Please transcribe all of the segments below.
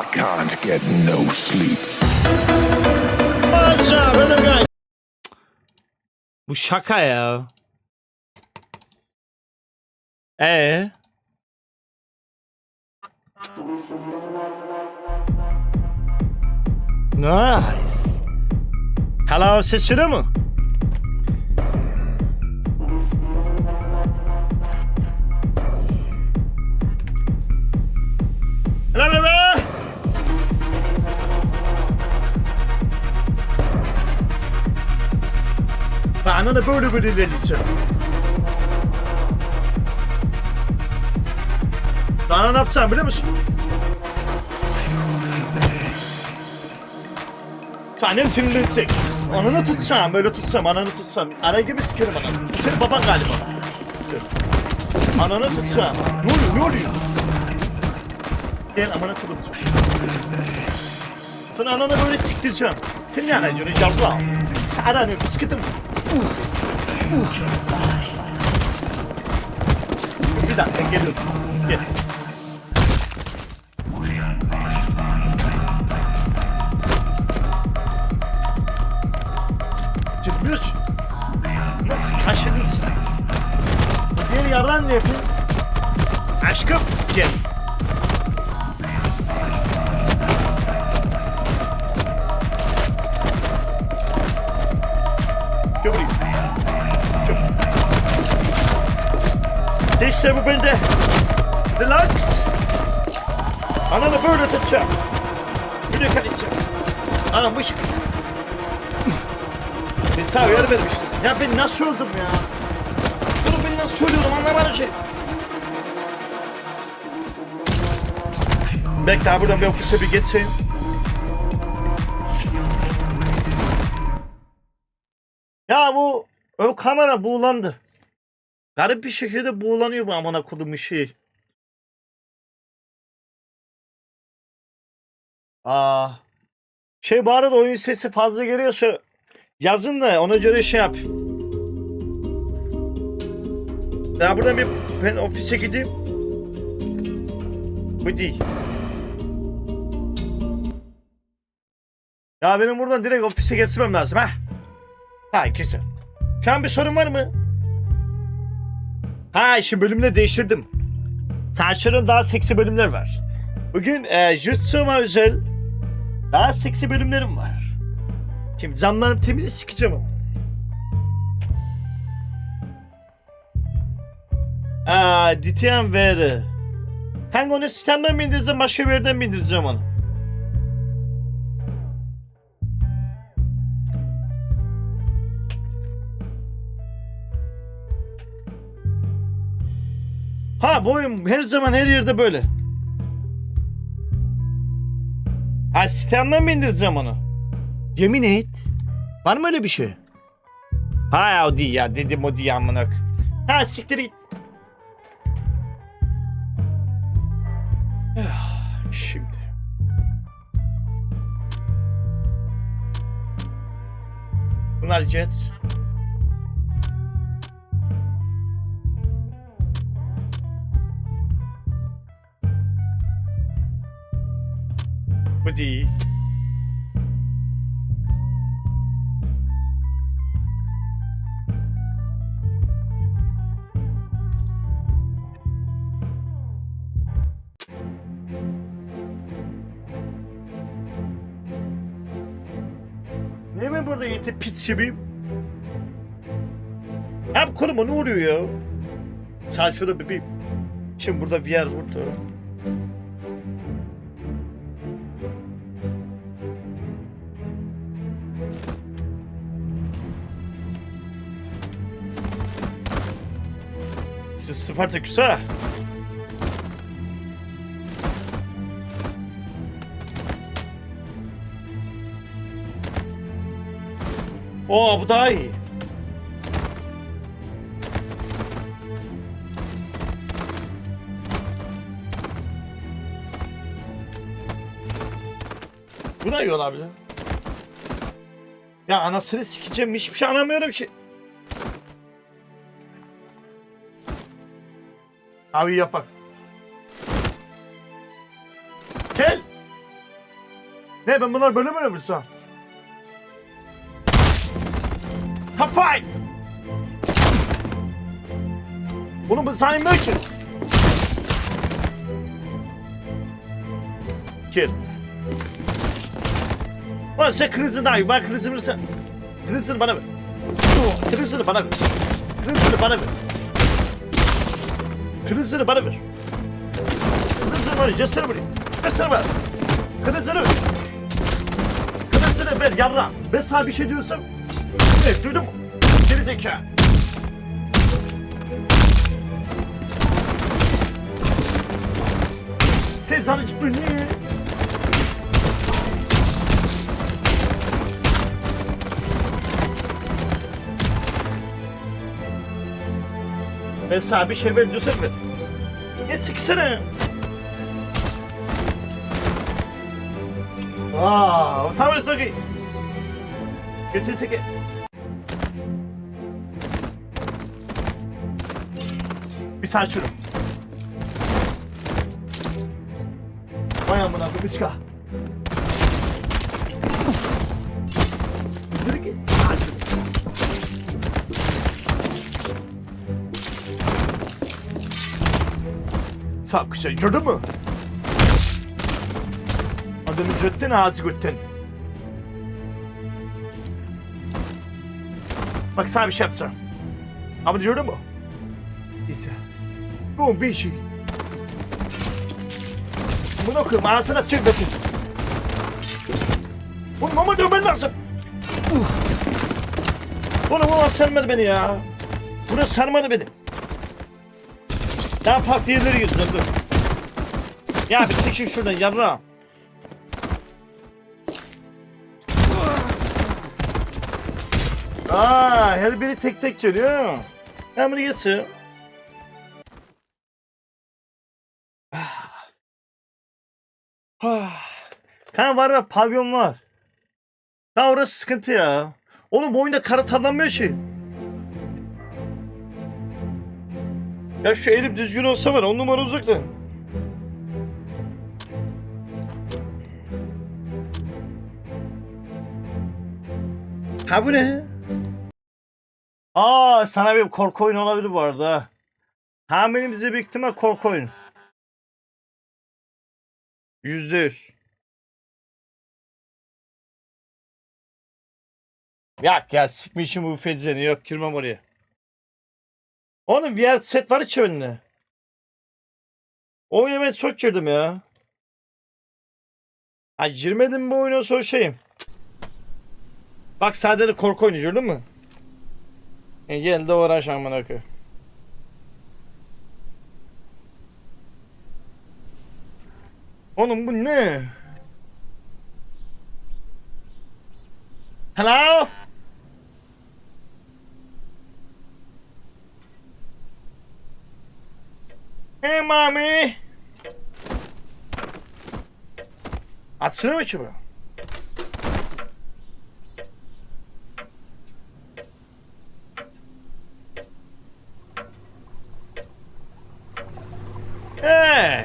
I can't get no sleep. Bu şaka ya. Ee? Nice. Hello şurada mı? Ana böyle böyle ilerleyeceğim. Bana ne yapacağım biliyor musun? Sahne sinirlenecek. Ananı tutacağım, böyle tutacağım, ananı tutacağım. Ara gibi sikerim ananı. Bu senin baban galiba. Ananı tutacağım. Ne oluyor, ne oluyor? Gel amına koydum çocuğum. Sonra ananı böyle siktireceğim. Senin ne anayı diyorsun, yavrum? Aranıyor, bisikletim. Bir dakika geliyorum. Gel. Çıkmıyor ki. Nasıl kaşınız? Bir yaran yapayım? Aşkım. Gel İşte bu bende. Relax. Ananı böyle tutacağım. Bir dakika içeceğim. Anam ışık. Sana uyarı vermiştim. Ya ben nasıl öldüm ya? Bunu ben nasıl ölüyorum anlamadım şey. Bekle abi, buradan bir ofise bir geçeyim. Ya bu o kamera buğulandı. Garip bir şekilde buğulanıyor bu amına kodum şey. Aa. Şey bu arada oyun sesi fazla geliyorsa yazın da ona göre şey yap. Ya buradan bir ben ofise gideyim. Bu değil. Ya benim buradan direkt ofise geçmem lazım ha. Ha güzel. Şu an bir sorun var mı? Ha şimdi bölümleri değiştirdim. Saçların daha seksi bölümler var. Bugün e, Jutsu'ma özel daha seksi bölümlerim var. Şimdi zamlarım temiz sikeceğim ama. Aa, DTM veri. Kanka onu sistemden mi indireceğim başka bir yerden mi indireceğim onu? Ha bu oyun her zaman her yerde böyle. Ha sistemden mi indireceğim onu? Yemin et. Var mı öyle bir şey? Ha o değil ya dedim o değil amına. Ha siktir git. Ah, Şimdi. Bunlar jet. Bu değil. Niye ben burada yetip pis gibiyim? Abi koluma ne oluyor ya? Sen şurada bebeğim. Şimdi burada yer vurdu. Siz Spartaküs ha? Oo bu daha iyi. Bu da iyi olabilir. Ya anasını sikeceğim hiçbir şey anlamıyorum ki. Abi yapak. Gel. Ne ben bunlar böyle mi vursam? Kafay! Bunu bu mi için? Gel. Ulan sen kırmızı daha iyi. Bak kırmızı verirsen. Kırmızını bana ver. Kırmızını bana ver. Kırmızını bana ver. Kırmızını bana ver. Kırmızını bana ver. Göster burayı. Göster bana. Kırmızını ver. Kırmızını ver yarra. Ben sana bir şey diyorsam. Evet duydun mu? Geri zeka. Sen sana niye? Ver diyorsam ver. Geç çıksana. Aa, bir sokayım. Götür seki. Bir saat şunu. Vay amına koyayım ışka. Dur ki saat şunu. Sağ kışa gördün mü? Adını götten ağzı götten. Bak sana bir şey yapacağım. Ama gördün mü? İse. Bu bir şey. Bunu okuyayım ağzına çık bakayım. Oğlum ama dövmen lazım. Uf. Oğlum oğlum sarmadı beni ya. Burası sarmadı beni. Daha farklı yerlere girsin dur. Ya bir çekin şuradan yarra. Aa, her biri tek tek geliyor. Ben bunu geçsin. Kan var var pavyon var. Ha orası sıkıntı ya. Oğlum bu oyunda kara tanınmıyor şey. Ya şu elim düzgün olsa var on numara uzakta. Ha bu ne? Aa sana bir korku oyunu olabilir bu arada. Tahminimizde büyük ihtimal korku oyunu. Yüzde yüz. Yak ya sikmişim bu fedzeni yok girmem oraya. Oğlum yer set var içi önüne. Ben çok girdim ya. Ha girmedim bu oyuna sonra şeyim. Bak sadece korku oyunu gördün mü? E gel de uğraş amına koyayım. Oğlum bu ne? Hello? Hey mommy. Açsana mı bu? Ee.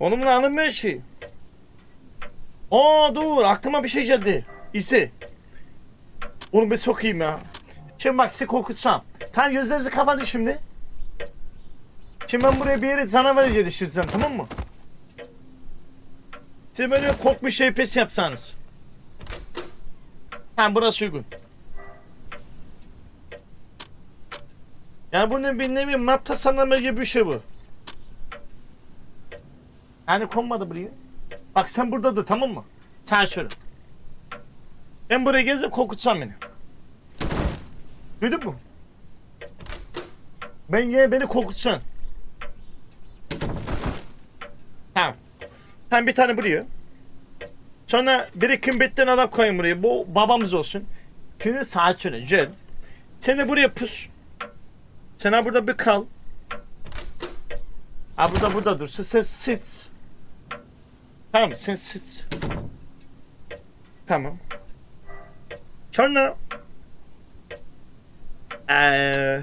Onun bunu anlamıyor ki. Aa dur aklıma bir şey geldi. İzle. Onu bir sokayım ya. Şimdi bak sizi korkutacağım. Tamam gözlerinizi kapatın şimdi. Şimdi ben buraya bir yere canavar geliştireceğim tamam mı? Siz böyle korkmuş şey pes yapsanız. Ha burası uygun. Ya bu ne bir nevi map tasarlama gibi bir şey bu. Yani konmadı buraya. Bak sen burada dur tamam mı? Sen şöyle. Ben buraya gezip korkutacağım beni. Duydun mu? Ben yine beni korkutacaksın. Tamam. Sen bir tane buraya. Sonra biri kımbetten adam koyun buraya. Bu babamız olsun. Şimdi saat şöyle gel. Sen de buraya pus. Sen burada bir kal. Ha burada burada dursun. Sen sit. Tamam sen sit. Tamam. Sonra Ee,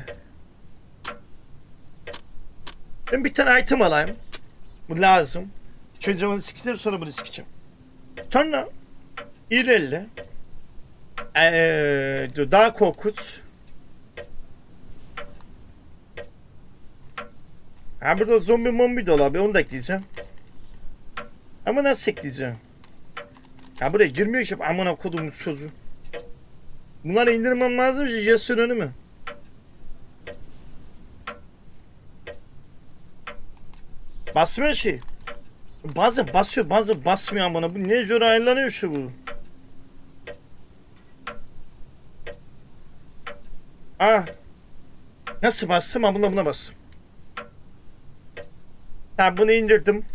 ben bir tane item alayım. Bu lazım. Önce onu sikeceğim sonra bunu sikeceğim. Sonra ilerle. Ee, daha korkut. Ha burada zombi mombi de olabilir onu da ekleyeceğim. Ama nasıl ekleyeceğim? Ha buraya girmiyor ki amına koduğumuz çocuğu. Bunları indirmem lazım ki yazsın önüme. Basmıyor ki. Bazı basıyor bazı basmıyor bana. Bu ne göre ayarlanıyor şu bu. Ah. Nasıl bastım? Ha buna buna bastım. Ha bunu indirdim.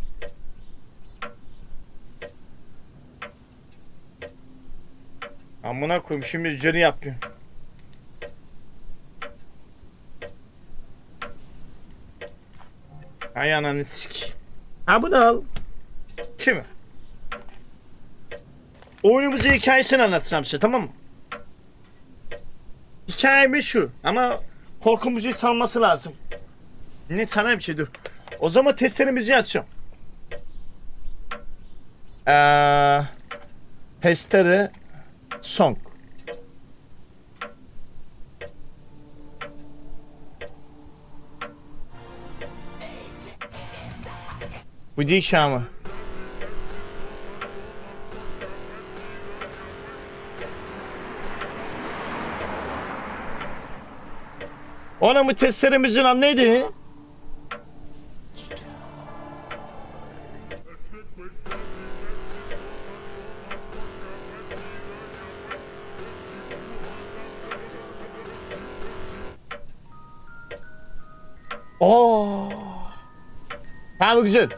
Amına koyayım şimdi canı yapmıyor. Ay ananı sik. Ha bunu al. Kimi? Oyunumuzun hikayesini anlatsam size tamam mı? Hikayemiz şu ama korku müziği çalması lazım. Ne sana bir şey dur. O zaman testlerimizi açacağım. Ee, testere song. Bu değil şamı. Ona mı testlerimizin adı neydi? Oo. Ha bu güzel.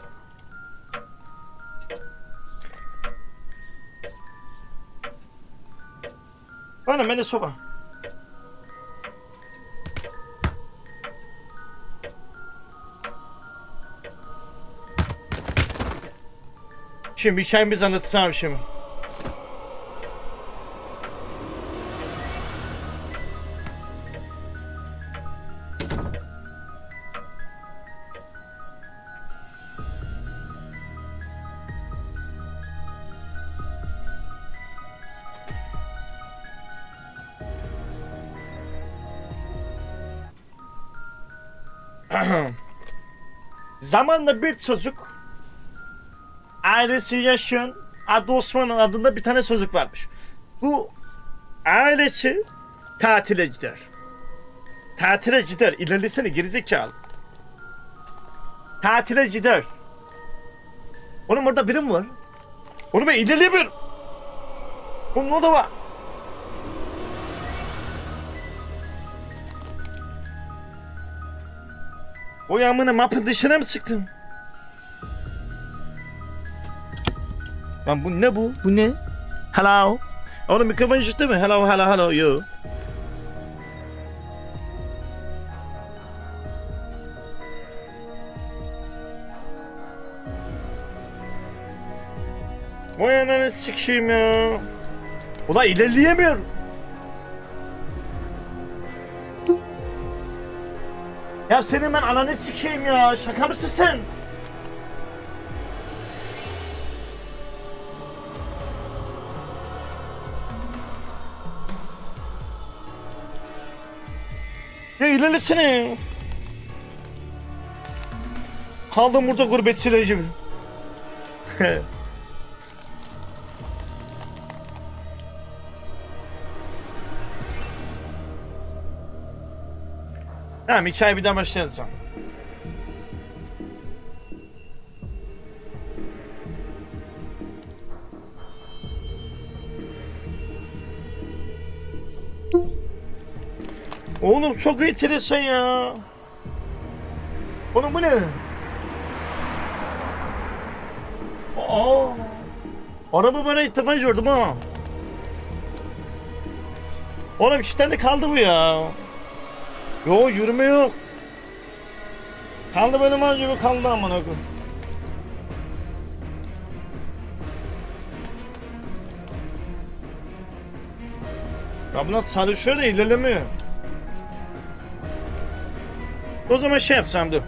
Bana ben de soba. Şimdi hikayemizi anlatsam şimdi. Zamanla bir çocuk ailesi yaşayan adı Osman adında bir tane çocuk varmış. Bu ailesi tatile gider. Tatile gider. İlerlesene gerizekalı. Tatile gider. Oğlum orada birim var. Oğlum ben ilerleyemiyorum. Oğlum o da var. O yağmını mapın dışına mı sıktın? Lan bu ne bu? Bu ne? Hello. Oğlum mikrofon ışıktı mı? Hello, hello, hello, yo. Vay ananı sikeyim ya. Ulan ilerleyemiyorum. Senin ben ananı sikeyim ya. Şaka mısın sen? Ya ilerlesene. Kaldım burada gurbetçi rejimi. tamam hikaye bir daha sonra. Oğlum çok enteresan ya. Oğlum bu ne? Aa. Araba bana ilk defa gördüm ha. Oğlum içten de kaldı bu ya. Yo yürüme yok. Kaldı benim az gibi kaldı amına koyayım. Ya bunlar sarışıyor da ilerlemiyor. O zaman şey yapsam dur.